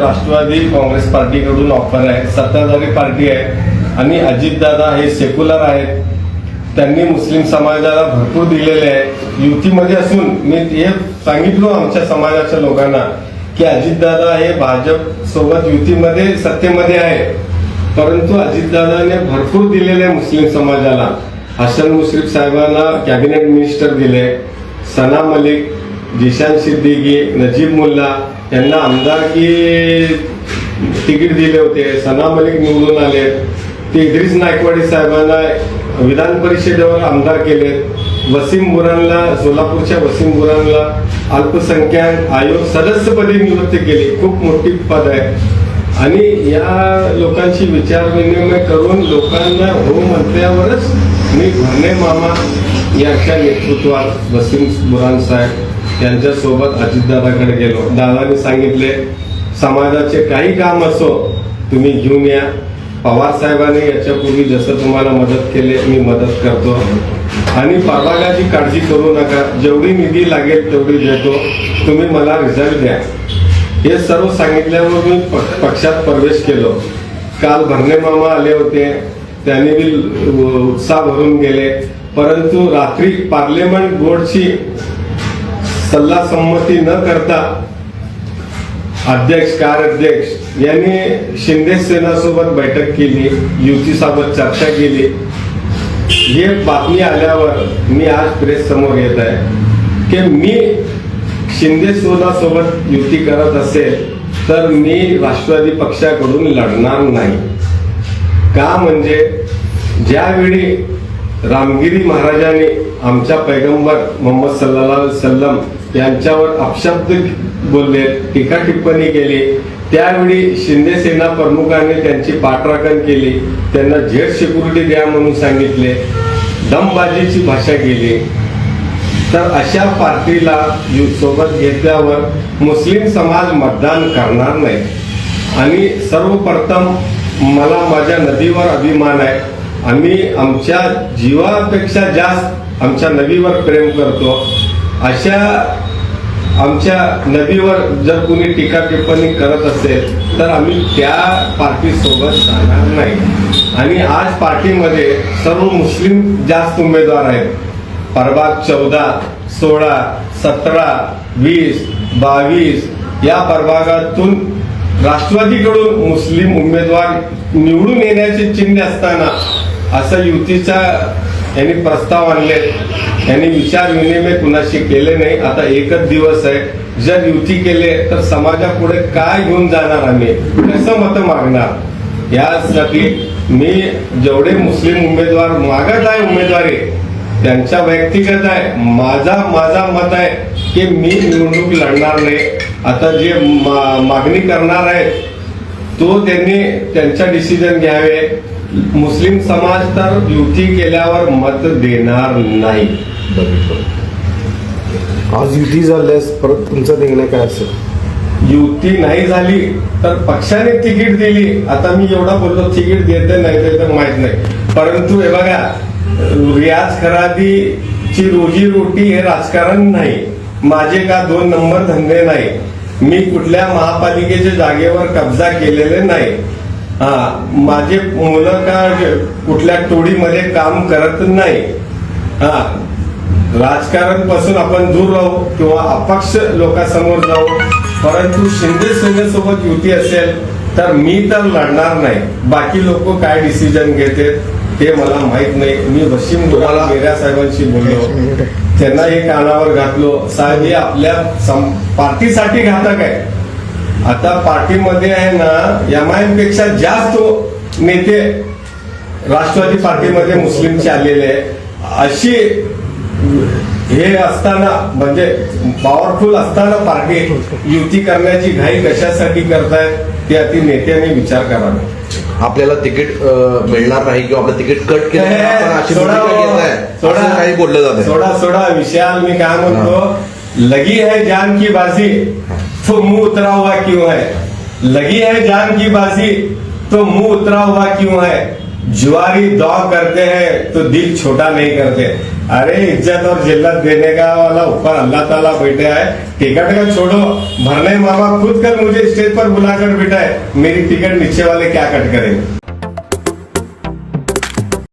Rashtrawadi Congress पार्टीकडून offer आहे. सत्ताधारी party आहे. आणि अजितदादा हे सेक्युलर आहेत. त्यांनी मुस्लिम समाजाला भरपूर दिलेले आहे. युतीमध्ये असून मी हे सांगितलो आमच्या समाजाच्या लोकांना की अजितदादा हे भाजप सोबत युतीमध्ये सत्तेमध्ये आहे. परंतु अजितदादाने भरपूर दिलेले आहे मुस्लिम समाजाला. हसन मुश्रीफ साहेबांना कॅबिनेट मिनिस्टर दिले. सना मलिक जिशान सिद्दीकी नजीब मुल्ला यांना आमदारकी तिकीट दिले होते. सना मलिक निवडून आले. ते इद्रिस नायकवाडी साहेबांना विधान परिषदेवर आमदार केले. वसीम बुरानला सोलापूरच्या वसीम बुरानला अल्पसंख्याक आयोग सदस्यपदी नियुक्त केली. खूप मोठी पद आहे. आणि या लोकांशी विचारविनिमय करून लोकांना हो म्हटल्यावरच मी भरणे मामा यांच्या नेतृत्वात वसीम बुरान साहेब त्यांच्यासोबत अजितदादाकडे गेलो. दादाने सांगितले समाजाचे काही काम असो तुम्ही घेऊन या. पवार साहेबांनी याच्यापूर्वी जसं तुम्हाला मदत केली मी मदत करतो. आणि परवानाची काळजी करू नका जेवढी निधी लागेल तेवढी देतो. तुम्ही मला रिझल्ट द्या. हे सर्व सांगितल्यावर मी प- पक्षात प्रवेश केलो. काल भरणे मामा आले होते. त्यांनी बी उत्साह भरून गेले. परंतु रात्री पार्लिमेंट बोर्डची सल्ला संमती न करता अध्यक्ष कार्याध्यक्ष यांनी शिंदे सेनासोबत बैठक केली युतीसोबत चर्चा केली. हे बातमी आल्यावर मी आज प्रेस समोर येत आहे की मी शिंदे सोबत युती करत असेल तर मी राष्ट्रवादी पक्षाकडून लढणार नाही. का म्हणजे ज्यावेळी रामगिरी महाराजांनी आमच्या पैगंबर मोहम्मद सल्ला सल्लम यांच्यावर अपशब्द बोलले टीका टिप्पणी केली. त्यावेळी शिंदे सेना प्रमुखांनी त्यांची पाठराखण केली. त्यांना झेड सिक्युरिटी द्या म्हणून सांगितले. दमबाजीची भाषा केली. तर अशा पार्टीला सोबत घेतल्यावर मुस्लिम समाज मतदान करणार नाही. आणि सर्वप्रथम मला माझ्या नदीवर अभिमान आहे. आम्ही आमच्या जीवापेक्षा जास्त आमच्या नदीवर प्रेम करतो. अशा आमच्या नदीवर जर कुणी टीका टिप्पणी करत असेल तर आम्ही त्या पार्टीसोबत जाणार नाही. आणि आज पार्टीमध्ये सर्व मुस्लिम जास्त उमेदवार आहेत. प्रभाग चौदा सोळा सतरा वीस बावीस या प्रभागातून राष्ट्रवादीकडून मुस्लिम उमेदवार निवडून येण्याचे चिन्ह असताना असं युतीचा यांनी प्रस्ताव आणले. यांनी विचार विनिमय कुणाशी केले नाही. आता एकच दिवस आहे. जर युती केले तर समाजापुढे काय घेऊन जाणार आम्ही? कसं मत मागणार? यासाठी मी जेवढे मुस्लिम उमेदवार मागत आहे उमेदवारी त्यांच्या व्यक्तिगत आहे. माझा माझा मत आहे की मी निवडणूक लढणार नाही. आता जे मा- मागणी करणार आहे तो त्यांनी त्यांचा डिसिजन घ्यावे. मुस्लिम समाज तर युती केल्यावर मत देणार नाही. आज युती झाल्यास परत तुमचा निर्णय काय असेल? युती नाही झाली तर पक्षाने तिकीट दिली. आता मी एवढा बोललो तिकीट देते नाही देते माहीत नाही. परंतु हे बघा रियाज खरादीची रोजी रोटी हे राजकारण नाही. माझे का दोन नंबर धंदे नाही? मी कुठल्या महापालिकेच्या जागेवर कब्जा केलेले नाही. हा माझे मुलं का कुठल्या टोळीमध्ये काम करत नाही? हा राजकारणपासून आपण दूर राहू किंवा अपक्ष लोकांसमोर जाऊ? परंतु शिंदे सेनेसोबत युती असेल तर मी तर लढणार नाही. बाकी लोक काय डिसिजन घेते ते मला माहीत नाही. मी वशिम गुराला मेऱ्या साहेबांशी बोललो. त्यांना हे कानावर घातलो. साहेब हे आपल्या पार्टीसाठी घातक आहे. आता पार्टीमध्ये आहे ना एम आय एमपेक्षा जास्त नेते राष्ट्रवादी पार्टीमध्ये मुस्लिमचे आलेले अशी हे असताना म्हणजे पॉवरफुल असताना पार्टी युती करण्याची घाई कशासाठी करतायत ते अति नेत्यांनी विचार करावा आपल्याला तिकीट मिळणार नाही किंवा आपलं तिकीट कट केलं हो. काही बोललं जात सोडा सोडा विशाल मी काय म्हणतो लगी है जान की बाजी. तो मुँह उतरा हुआ क्यों है? लगी है जान की बाजी तो मुँह उतरा हुआ क्यों है? जुआरी दौ करते हैं तो दिल छोटा नहीं करते। अरे इज़्ज़त और जिल्लत देने का वाला ऊपर अल्लाह ताला बैठे है। टिकट का छोड़ो, भरने मामा खुद कर मुझे स्टेज पर बुलाकर है मेरी टिकट नीचे वाले क्या कट करेंगे